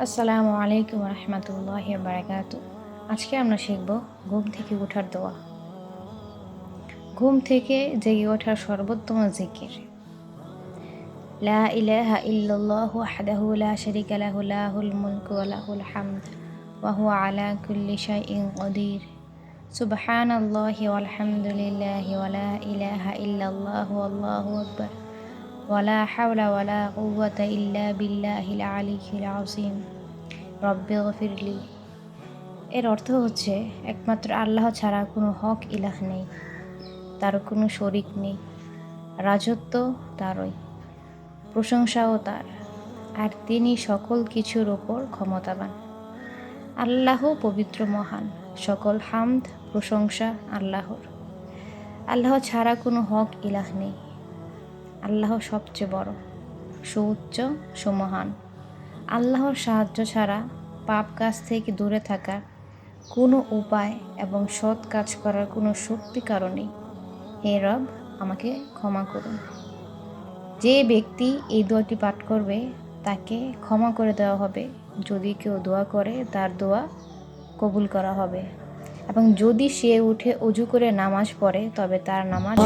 আসসালামু আলাইকুম রহমতুল্লাহ বারাকাত। আজকে আমরা শিখব ঘুম থেকে ওঠার দোয়া। ঘুম থেকে জেগে ওঠার সর্বোত্তম জিকির। লা ইলাহা ইল্লাল্লাহু ওয়াহদাহু লা শারীকা লাহু, লাহুল মুলকু ওয়া লাহুল হামদ ওয়া হুয়া আলা কুল্লি শাইইন কাদির সুবহানাল্লাহি ওয়ালহামদুলিল্লাহি ওয়া লা ইলাহা ইল্লাল্লাহু আল্লাহু আকবার। ওয়ালা হাওলা ওয়ালা কুওয়াতা ইল্লা বিল্লাহিল আলিয়্যিল আযীম রব্বি গফিরলি এর অর্থ হচ্ছে, একমাত্র আল্লাহ ছাড়া কোনো হক ইলাহ নেই, তার কোনো শরিক নেই, রাজত্ব তারই, প্রশংসাও তার, আর তিনি সকল কিছুর ওপর ক্ষমতাবান। আল্লাহ পবিত্র মহান, সকল হামদ, প্রশংসা আল্লাহর। আল্লাহ ছাড়া কোনো হক ইলাহ নেই। আল্লাহ সবচেয়ে বড়, সুউচ্চ, সুমহান। আল্লাহর সাহায্য ছাড়া পাপ কাজ থেকে দূরে থাকার কোনো উপায় এবং সৎ কাজ করার কোনো শক্তি কারণেই হে রব, আমাকে ক্ষমা করুন। যে ব্যক্তি এই দোয়াটি পাঠ করবে, তাকে ক্ষমা করে দেওয়া হবে। যদি কেউ দোয়া করে, তার দোয়া কবুল করা হবে। এবং যদি সে উঠে অজু করে নামাজ পড়ে, তবে তার নামাজ